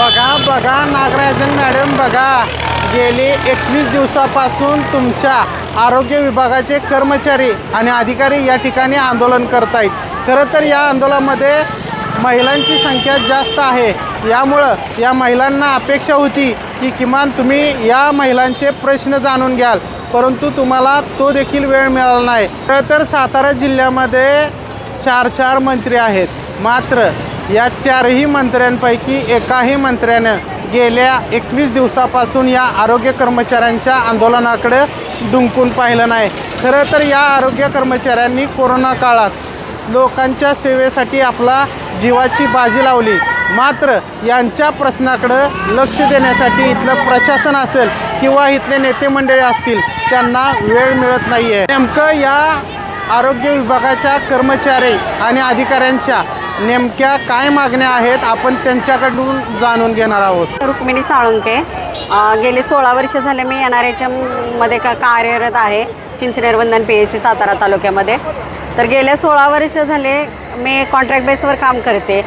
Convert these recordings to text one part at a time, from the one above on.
बघा बघा नागराजन मॅडम बघा. गेली एकवीस दिवसापासून तुमच्या आरोग्य विभागाचे कर्मचारी आणि अधिकारी या ठिकाणी आंदोलन करत आहेत खरं तर या आंदोलनामध्ये महिलांची संख्या जास्त आहे. यामुळं या महिलांना अपेक्षा होती की किमान तुम्ही या महिलांचे प्रश्न जाणून घ्याल. परंतु तुम्हाला तो देखील वेळ मिळाला नाही. खरं तर सातारा जिल्ह्यामध्ये चार चार मंत्री आहेत. मात्र या चारही मंत्र्यांपैकी एकाही मंत्र्यानं गेल्या एकवीस दिवसापासून या आरोग्य कर्मचाऱ्यांच्या आंदोलनाकडे डुंकून पाहिलं नाही. खरं तर या आरोग्य कर्मचाऱ्यांनी कोरोना काळात लोकांच्या सेवेसाठी आपला जीवाची बाजी लावली. मात्र यांच्या प्रश्नाकडं लक्ष देण्यासाठी इथलं प्रशासन असेल किंवा इथले नेते मंडळी असतील त्यांना वेळ मिळत नाही आहे नेमकं या आरोग्य विभागाच्या कर्मचारी आणि अधिकाऱ्यांच्या नेमक्या काय मागण्या आहेत आपण त्यांच्याकडून जाणून घेणार आहोत. रुक्मिणी साळुंके गेली सोळा वर्ष झाले मी एन आर एच एममध्ये का कार्यरत आहे चिंचनेरवंदन पी एस सी सातारा तालुक्यामध्ये. तर गेल्या सोळा वर्ष झाले मी कॉन्ट्रॅक्ट बेसवर काम करते.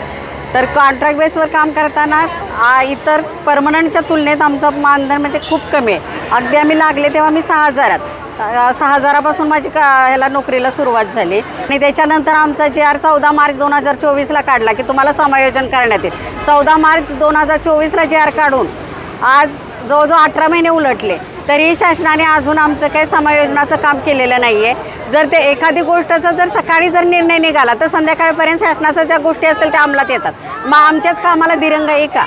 तर कॉन्ट्रॅक्ट बेसवर काम करताना आ, इतर परमनंटच्या तुलनेत आमचं मानधन म्हणजे खूप कमी आहे. अगदी आम्ही लागले तेव्हा मी सहा हजारात. सहा हजारापासून माझी का ह्याला नोकरीला सुरुवात झाली. आणि त्याच्यानंतर आमचा जे आर चौदा मार्च दोन हजार चोवीसला काढला की तुम्हाला समायोजन करण्यात येईल. चौदा मार्च दोन हजार चोवीसला जे आर काढून आज जवळजवळ अठरा महिने उलटले. तरीही शासनाने अजून आमचं काही समायोजनाचं काम केलेलं नाही आहे जर ते एखादी गोष्टचा जर सकाळी जर निर्णय निघाला तर संध्याकाळपर्यंत शासनाच्या ज्या गोष्टी असतील त्या अंमलात येतात. मग आमच्याच कामाला दिरंग आहे का?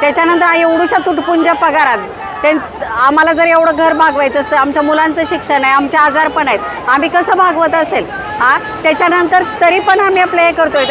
त्याच्यानंतर एवढूशा तुटपुंच्या पगारात त्यां आम्हाला जर एवढं घर भागवायचं असतं आमच्या मुलांचं शिक्षण आहे आमचे आजार पण आहेत आम्ही कसं भागवत असेल? हां? त्याच्यानंतर तरी पण आम्ही आपलं हे करतोय.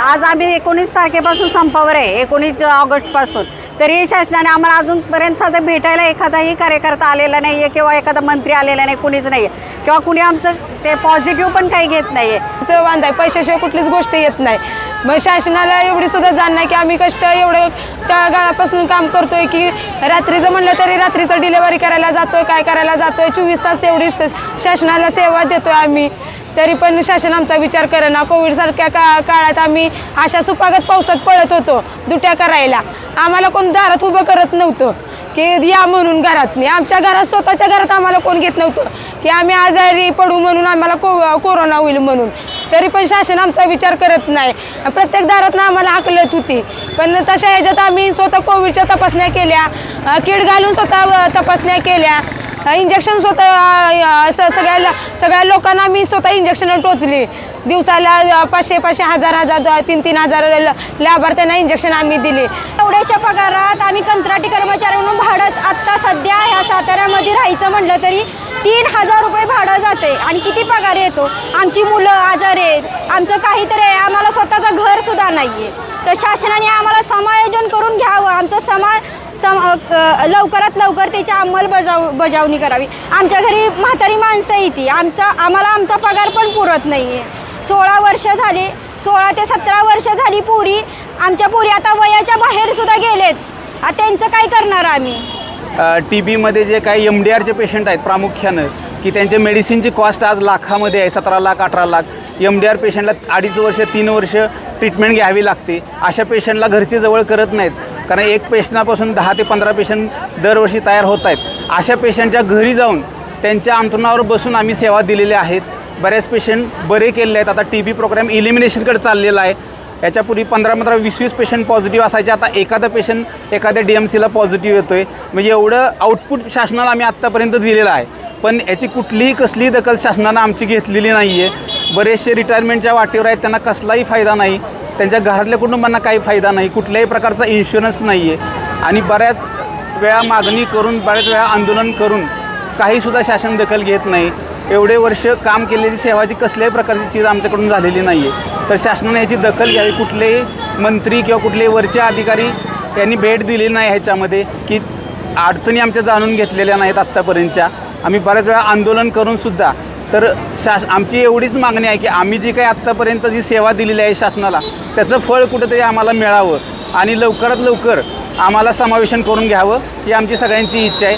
आज आम्ही एकोणीस तारखेपासून संपावर आहे एकोणीस ऑगस्टपासून. तरी शासनाने आम्हाला अजूनपर्यंत साधं भेटायला एखादाही कार्यकर्ता आलेला नाही आहे किंवा एखादा मंत्री आलेला नाही कुणीच नाही आहे किंवा कुणी आमचं ते पॉझिटिव्ह पण काही घेत नाही आहे चं पैशाशिवाय कुठलीच गोष्ट येत नाही. मग शासनाला एवढी सुद्धा जाण नाही की आम्ही कष्ट एवढं त्या काळापासून काम करतोय की रात्रीचं म्हणलं तरी रात्रीचं डिलेवरी करायला जातोय काय करायला जातोय चोवीस तास एवढी शासनाला सेवा देतोय आम्ही. तरी पण शासन आमचा विचार करेना कोविडसारख्या का काळात आम्ही अशा सुपागत पावसात पळत होतो दुट्या करायला. आम्हाला कोण दारात उभं करत नव्हतं की या म्हणून घरात नाही आमच्या घरात स्वतःच्या घरात आम्हाला कोण घेत नव्हतं की आम्ही आजारी पडू म्हणून आम्हाला को कोरोना होईल म्हणून. तरी पण शासन आमचा विचार करत नाही. प्रत्येक दारातनं आम्हाला हाकलत होती. पण तशा ह्याच्यात आम्ही स्वतः कोविडच्या तपासण्या केल्या. कीड घालून स्वतः तपासण्या केल्या. इंजेक्शन स्वतः सगळ्या सगळ्या लोकांना मी स्वतः इंजेक्शन टोचली. दिवसाला पाचशे पाचशे हजार हजार तीन तीन हजार लाभार्थ्यांना इंजेक्शन आम्ही दिले. एवढ्याशा पगारात आम्ही कंत्राटी कर्मचारी म्हणून भाडंच आत्ता सध्या ह्या साताऱ्यामध्ये राहायचं म्हटलं तरी तीन हजार रुपये भाडं जाते. आणि किती पगार येतो? आमची मुलं आजार आहेत. आमचं काहीतरी आहे. आम्हाला स्वतःचं घरसुद्धा नाही आहे तर शासनाने आम्हाला समायोजन करून घ्यावं. आमचं समा सम लवकरात लवकर त्याची अंमलबजाव बजावणी करावी. आमच्या घरी म्हातारी माणसं येते. आमचा आम्हाला आमचा पगार पण पुरत नाही आहे सोळा वर्ष झाले. सोळा ते सतरा वर्ष झाली पुरी आमच्या पुरी आता वयाच्या बाहेर सुद्धा गेलेत आता त्यांचं काय करणार आम्ही? टी बीमध्ये जे काही एम डी आरचे पेशंट आहेत प्रामुख्यानं की त्यांच्या मेडिसिनची कॉस्ट आज लाखामध्ये आहे सतरा लाख अठरा लाख. एम डी आर पेशंटला अडीच वर्ष तीन वर्ष ट्रीटमेंट घ्यावी लागते. अशा पेशंटला घरचे जवळ करत नाहीत. कारण एक पेशंटापासून दहा ते पंधरा पेशंट दरवर्षी तयार होत आहेत. अशा पेशंटच्या घरी जाऊन त्यांच्या अंथरुणावर बसून आम्ही सेवा दिलेल्या आहेत. बऱ्याच पेशंट बरे केलेले आहेत. आता टी बी प्रोग्राम इलिमिनेशनकडे चाललेला आहे. याच्यापूर्वी पंधरा पंधरा वीस वीस पेशंट पॉझिटिव्ह असायचे. आता एखादा पेशंट एखाद्या डी एम सीला पॉझिटिव्ह येतो आहे म्हणजे एवढं आउटपुट शासनाला आम्ही आत्तापर्यंत दिलेलं आहे. पण याची कुठलीही कसलीही दखल शासनानं आमची घेतलेली नाही आहे बरेचसे रिटायरमेंटच्या वाटेवर आहेत त्यांना कसलाही फायदा नाही. त्यांच्या घरातल्या कुटुंबांना काही फायदा नाही. कुठल्याही प्रकारचा इन्शुरन्स नाही आहे आणि बऱ्याच वेळा मागणी करून बऱ्याच वेळा आंदोलन करून काहीसुद्धा शासन दखल घेत नाही. एवढे वर्ष काम केलेली सेवाची कसल्याही प्रकारची चीज आमच्याकडून झालेली नाही आहे तर शासनाने याची दखल घ्यावी. कुठलेही मंत्री किंवा कुठले वरचे अधिकारी यांनी भेट दिली नाही ह्याच्यामध्ये की अडचणी आमच्या जाणून घेतलेल्या नाहीत आत्तापर्यंतच्या. आम्ही बऱ्याच वेळा आंदोलन करूनसुद्धा तर शास आमची एवढीच मागणी आहे की आम्ही जी काही आत्तापर्यंत जी सेवा दिलेली आहे शासनाला त्याचं फळ कुठंतरी आम्हाला मिळावं आणि लवकरात लवकर आम्हाला समावेशन करून घ्यावं ही आमची सगळ्यांची इच्छा आहे.